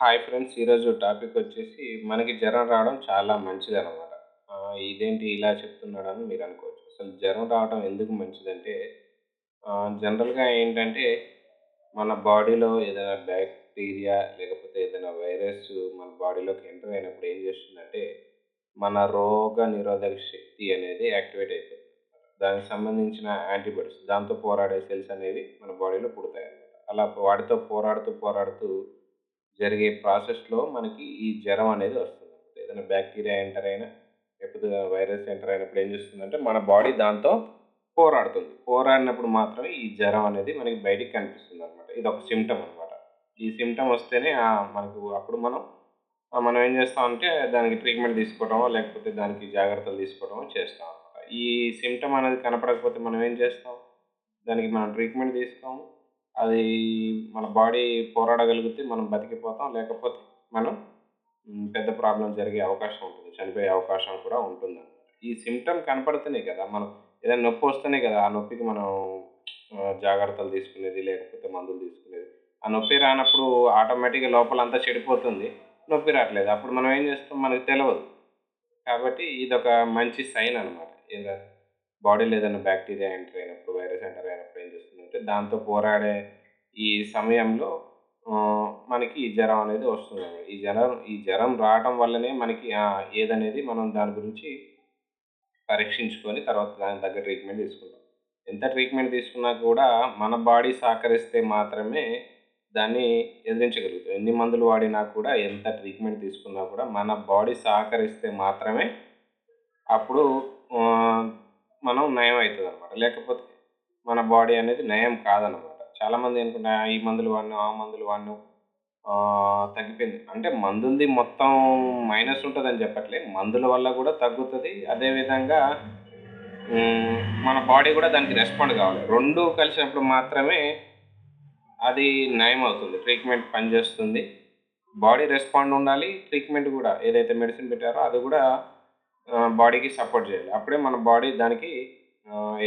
Hi friends ఈరోజు topic వచ్చేసి మనకి జ్వరం రావడం చాలా మంచిది అనమాట ఇదేంటి ఇలా చెప్తున్నాడని మీరు అనుకోవచ్చు. అసలు జ్వరం రావడం ఎందుకు మంచిదంటే జనరల్‌గా ఏంటంటే మన బాడీలో ఏదైనా బ్యాక్టీరియా లేకపోతే ఏదైనా వైరస్ మన బాడీలోకి ఎంటర్ అయినప్పుడు ఏం చేస్తుందంటే మన రోగ నిరోధక శక్తి అనేది యాక్టివేట్ అయిపోతుంది. దానికి సంబంధించిన యాంటీబాడీస్ దాంతో పోరాడే సెల్స్ అనేవి మన బాడీలో పుడతాయన్నమాట. అలా వాటితో పోరాడుతూ, పోరాడుతూ జరిగే ప్రాసెస్‌లో మనకి ఈ జ్వరం అనేది వస్తుంది. ఏదైనా బ్యాక్టీరియా ఎంటర్ అయినా, లేకపోతే వైరస్ ఎంటర్ అయినప్పుడు ఏం చేస్తుందంటే మన బాడీ దాంతో పోరాడుతుంది. పోరాడినప్పుడు మాత్రమే ఈ జ్వరం అనేది మనకి బయటికి కనిపిస్తుందనమాట. ఇదొక సింప్టమ్ అనమాట. ఈ సింప్టమ్ వస్తేనే ఆహ్, మనకు అప్పుడు మనం ఆహ్, మనం ఏం చేస్తామంటే దానికి ట్రీట్మెంట్ తీసుకోవడమో, లేకపోతే దానికి జాగ్రత్తలు తీసుకోవడమో చేస్తామనమాట. ఈ సింప్టమ్ అనేది కనపడకపోతే మనం ఏం చేస్తాం? దానికి మనం ట్రీట్మెంట్ తీసుకోము. అది మన బాడీ పోరాడగలిగితే మనం బతికిపోతాం. లేకపోతే మనం పెద్ద ప్రాబ్లం జరిగే అవకాశం ఉంటుంది. చనిపోయే అవకాశం కూడా ఉంటుందనమాట. ఈ సిమ్టమ్ కనపడితేనే కదా మనం ఏదైనా నొప్పి వస్తేనే కదా ఆ నొప్పికి మనం ఆహ్, జాగ్రత్తలు తీసుకునేది, లేకపోతే మందులు తీసుకునేది. ఆ నొప్పి రానప్పుడు ఆటోమేటిక్‌గా లోపలంతా చెడిపోతుంది. నొప్పి రాట్లేదు. అప్పుడు మనం ఏం చేస్తాం మనకు తెలవదు. కాబట్టి ఇదొక మంచి సైన్ అనమాట. ఏదో బాడీలో ఏదైనా బ్యాక్టీరియా ఎంటర్ అయినప్పుడు, వైరస్ ఎంటర్ అయినప్పుడు ఏం చేస్తుంది దాంతో పోరాడే ఈ సమయంలో మనకి ఈ జ్వరం అనేది వస్తుంది ఈ జ్వరం ఈ జ్వరం రావటం వల్లనే మనకి ఏదనేది మనం దాని గురించి పరీక్షించుకొని తర్వాత దాని తగ్గ ట్రీట్మెంట్ తీసుకుంటాం. ఎంత ట్రీట్మెంట్ తీసుకున్నా కూడా మన బాడీ సహకరిస్తే మాత్రమే దాన్ని ఎదిరించగలుగుతాం. ఎన్ని మందులు వాడినా కూడా, ఎంత ట్రీట్మెంట్ తీసుకున్నా కూడా మన బాడీ సహకరిస్తే మాత్రమే అప్పుడు మనం నయం అవుతుంది అనమాట లేకపోతే మన బాడీ అనేది నయం కాదనమాట. చాలామంది ఏంటంటే ఈ మందులు వాడినాం, ఆ మందులు వాడిన తగ్గిపోయింది. అంటే మందుంది మొత్తం మైనస్ ఉంటుందని చెప్పట్లే. మందుల వల్ల కూడా తగ్గుతుంది అదేవిధంగా మన బాడీ కూడా దానికి రెస్పాండ్ కావాలి. రెండు కలిసినప్పుడు మాత్రమే అది నయం అవుతుంది. ట్రీట్మెంట్ పనిచేస్తుంది. బాడీ రెస్పాండ్ ఉండాలి. ట్రీట్మెంట్ కూడా ఏదైతే మెడిసిన్ పెట్టారో అది కూడా బాడీకి సపోర్ట్ చేయాలి. అప్పుడే మన బాడీ దానికి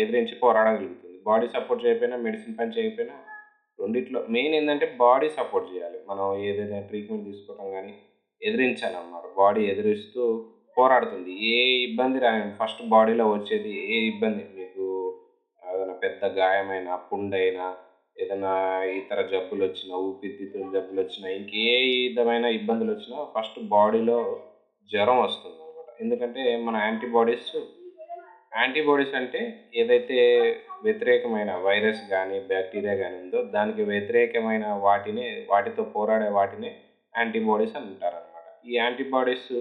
ఎదిరించి పోరాడగలుగుతుంది. బాడీ సపోర్ట్ చేయకపోయినా, మెడిసిన్ పని చేయకపోయినా రెండిట్లో మెయిన్ ఏంటంటే బాడీ సపోర్ట్ చేయాలి. మనం ఏదైనా ట్రీట్మెంట్ తీసుకోవడం కానీ ఎదిరించాలన్నమాట బాడీ ఎదిరిస్తూ పోరాడుతుంది. ఏ ఇబ్బంది రా ఫస్ట్ బాడీలో వచ్చేది ఏ ఇబ్బంది మీకు ఏదైనా పెద్ద గాయమైనా, పుండైనా, ఏదైనా ఇతర జబ్బులు వచ్చినా ఊపిరితిత్తుల జబ్బులొచ్చినా, ఇంకే విధమైన ఇబ్బందులు వచ్చినా ఫస్ట్ బాడీలో జ్వరం వస్తుంది అనమాట ఎందుకంటే మన యాంటీబాడీస్ యాంటీబాడీస్ అంటే ఏదైతే వ్యతిరేకమైన వైరస్ కానీ బ్యాక్టీరియా కానీ ఉందో దానికి వ్యతిరేకమైన వాటినే వాటితో పోరాడే వాటిని యాంటీబాడీస్ అంటారనమాట. ఈ యాంటీబాడీస్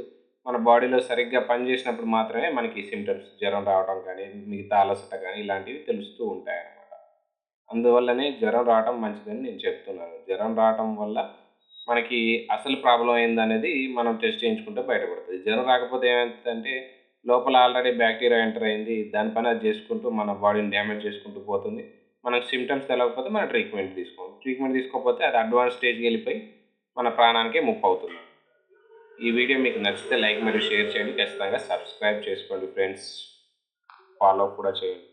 మన బాడీలో సరిగ్గా పనిచేసినప్పుడు మాత్రమే మనకి సిమ్టమ్స్ జ్వరం రావడం కానీ, మిగతా అలసట కానీ ఇలాంటివి తెలుస్తూ ఉంటాయి అన్నమాట అందువల్లనే జ్వరం రావటం మంచిదని నేను చెప్తున్నాను. జ్వరం రావటం వల్ల మనకి అసలు ప్రాబ్లం ఏందనేది మనం టెస్ట్ చేయించుకుంటే బయటపడుతుంది జ్వరం రాకపోతే ఏమైతదంటే లోపల ఆల్రెడీ బ్యాక్టీరియా ఎంటర్ అయింది. దానిపైన అది చేసుకుంటూ మన బాడీని డ్యామేజ్ చేసుకుంటూ పోతుంది. మనకు సిమ్టమ్స్ తెలవకపోతే మనం ట్రీట్మెంట్ తీసుకోం. ట్రీట్మెంట్ తీసుకోకపోతే అది అడ్వాన్స్ స్టేజ్‌కెళ్ళిపోయి మన ప్రాణానికే ముప్పవుతుంది. ఈ వీడియో మీకు నచ్చితే లైక్ మరియు షేర్ చేయండి. ఖచ్చితంగా సబ్స్క్రైబ్ చేసుకోండి ఫ్రెండ్స్. ఫాలో కూడా చేయండి.